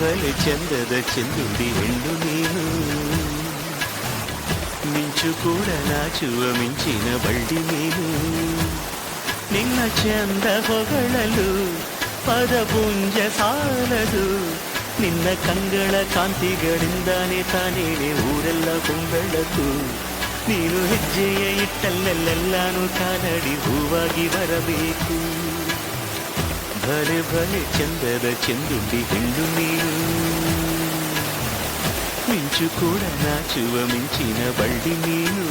ಬಲೆ ಚಂದದ ಚೆಂದುಂಡಿ ಹೆಣ್ಣು ನೀನು. ಮಿಂಚು ಕೂಡ ನಾಚುವ ಮಿಂಚಿನ ಬಳ್ಳಿ ನೀನು. ನಿನ್ನ ಚಂದ ಹೊಗಳಲು, ಪದಪುಂಜ ಸಾಲದು. ನಿನ್ನ ಕಂಗಳ ಕಾಂತಿಗಳಿಂದಾನೇ ತಾನೇನೆ ಊರೆಲ್ಲ ಕುಂಬೆಳಕು ನೀನು ಹೆಜ್ಜೆಯ ಇಟ್ಟಲ್ಲೆಲ್ಲೆಲ್ಲಾನು ಕಾಲಡಿ ಹೂವಾಗಿ ಬರಬೇಕು. ಭಲೆ ಭಲೆ ಚಂದದ ಚೆಂದುಂಡಿ ಹೆಣ್ಣು ನೀನು ಮಿಂಚು ಕೂಡ ನಾಚುವ ಮಿಂಚಿನ ಬಳ್ಳಿ ನೀನು